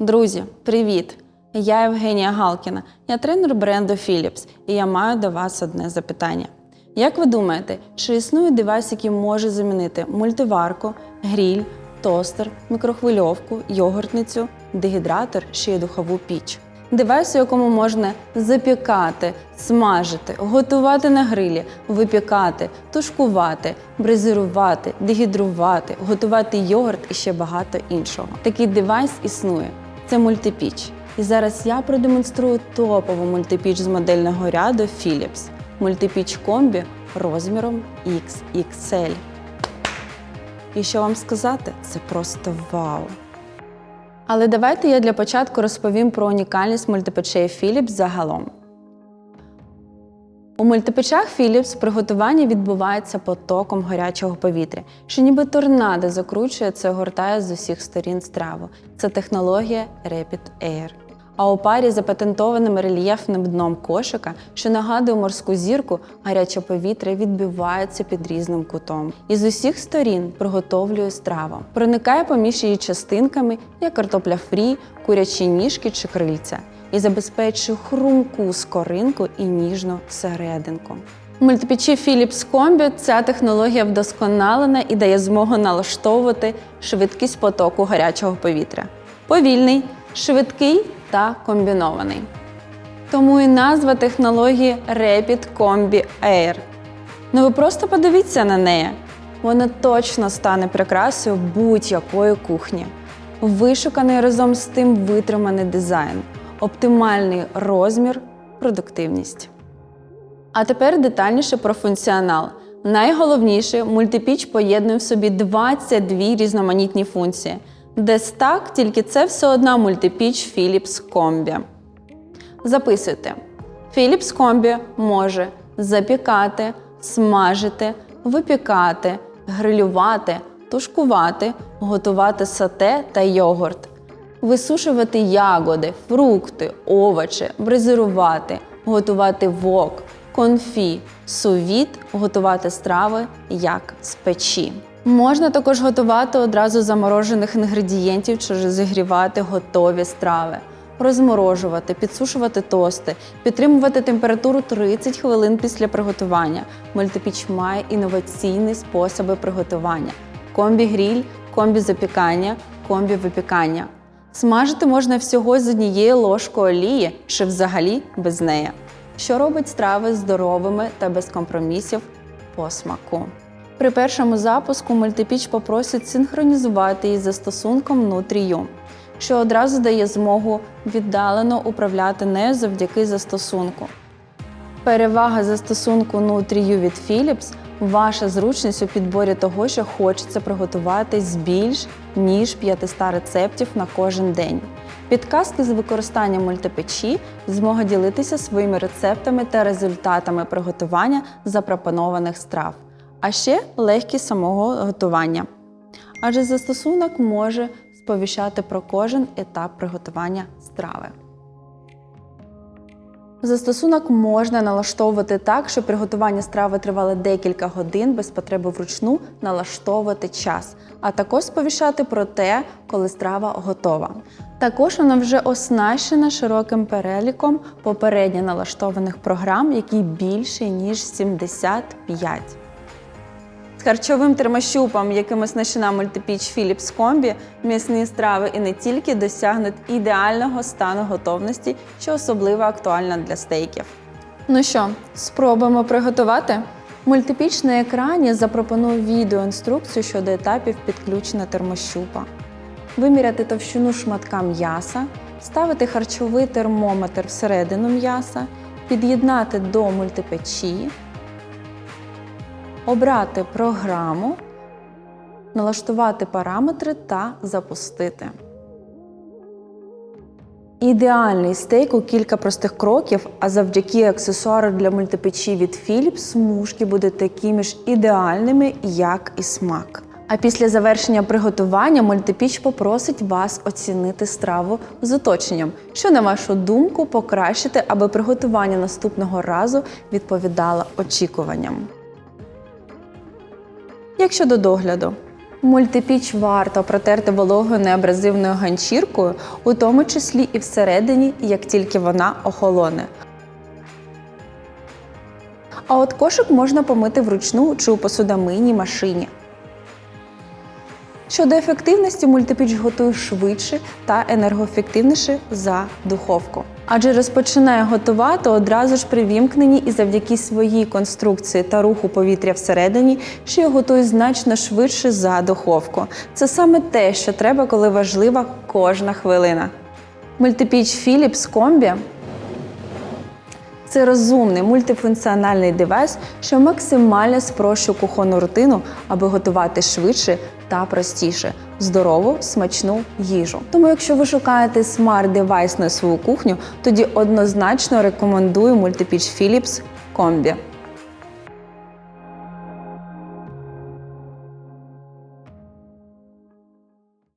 Друзі, привіт! Я Євгенія Галкіна, я тренер бренду Philips, і я маю до вас одне запитання. Як ви думаєте, чи існує девайс, який може замінити мультиварку, гріль, тостер, мікрохвильовку, йогуртницю, дегідратор чи духову піч? Девайс, у якому можна запікати, смажити, готувати на грилі, випікати, тушкувати, бризирувати, дегідрувати, готувати йогурт і ще багато іншого. Такий девайс існує. Це мультипіч. І зараз я продемонструю топову мультипіч з модельного ряду Philips. Мультипіч комбі розміром XXL. І що вам сказати, це просто вау! Але давайте я для початку розповім про унікальність мультипечей Philips загалом. У мультипечах Philips приготування відбувається потоком гарячого повітря, що ніби торнадо закручує це гортає з усіх сторін страву. Це технологія Rapid Air. А у парі з запатентованим рельєфним дном кошика, що нагадує морську зірку, гаряче повітря відбивається під різним кутом. І з усіх сторін приготовлює страву. Проникає поміж її частинками, як картопля фрі, курячі ніжки чи крильця, і забезпечує хрумку скоринку і ніжну серединку. У мультипечі Philips Combi ця технологія вдосконалена і дає змогу налаштовувати швидкість потоку гарячого повітря. Повільний, швидкий та комбінований. Тому і назва технології Rapid Combi Air. Ну ви просто подивіться на неї. Вона точно стане прикрасою будь-якої кухні. Вишуканий разом з тим витриманий дизайн, оптимальний розмір, продуктивність. А тепер детальніше про функціонал. Найголовніше, мультипіч поєднує в собі 22 різноманітні функції. Десь так, тільки це все одна мультипіч Philips Combi. Записуйте. Philips Combi може запікати, смажити, випікати, грилювати, тушкувати, готувати сате та йогурт, висушувати ягоди, фрукти, овочі, бризирувати, готувати вок, конфі, сувіт, готувати страви як з печі. Можна також готувати одразу заморожених інгредієнтів чи зігрівати готові страви, розморожувати, підсушувати тости, підтримувати температуру 30 хвилин після приготування. Мультипіч має інноваційні способи приготування: комбі-гріль, комбі-запікання, комбі-випікання. Смажити можна всього з однією ложкою олії чи взагалі без неї, що робить страви здоровими та без компромісів по смаку. При першому запуску мультипіч попросить синхронізувати її застосунком Nutriju, що одразу дає змогу віддалено управляти нею завдяки застосунку. Перевага застосунку Nutriju від Philips – ваша зручність у підборі того, що хочеться приготувати з більш ніж 500 рецептів на кожен день. Підказки з використанням мультипечі змога ділитися своїми рецептами та результатами приготування запропонованих страв а ще легкість самого готування. Адже застосунок може сповіщати про кожен етап приготування страви. Застосунок можна налаштовувати так, щоб приготування страви тривало декілька годин без потреби вручну налаштовувати час, а також сповіщати про те, коли страва готова. Також вона вже оснащена широким переліком попередньо налаштованих програм, які більше ніж 75. З харчовим термощупом, яким оснащена мультипіч Philips Combi, м'ясні страви і не тільки досягнуть ідеального стану готовності, що особливо актуально для стейків. Ну що, спробуємо приготувати? Мультипіч на екрані запропонує відеоінструкцію щодо етапів підключення термощупа. Виміряти товщину шматка м'яса, ставити харчовий термометр всередину м'яса, під'єднати до мультипечі, обрати програму, налаштувати параметри та запустити. Ідеальний стейк у кілька простих кроків, а завдяки аксесуару для мультипечі від Philips смужки будуть такими ж ідеальними, як і смак. А після завершення приготування мультипіч попросить вас оцінити страву з оточенням, що, на вашу думку, покращити, аби приготування наступного разу відповідало очікуванням. Як щодо догляду, Мультипіч варто протерти вологою неабразивною ганчіркою, у тому числі і всередині, як тільки вона охолоне. А от кошик можна помити вручну чи у посудомийній машині. Щодо ефективності, мультипіч готує швидше та енергоефективніше за духовку. Адже розпочинає готувати одразу ж при вімкненні і завдяки своїй конструкції та руху повітря всередині, що його готує значно швидше за духовку. Це саме те, що треба, коли важлива кожна хвилина. Мультипіч Philips Combi це розумний мультифункціональний девайс, що максимально спрощує кухонну рутину, аби готувати швидше та простіше здорову, смачну їжу. Тому, якщо ви шукаєте смарт-девайс на свою кухню, тоді однозначно рекомендую мультипіч Philips Combi.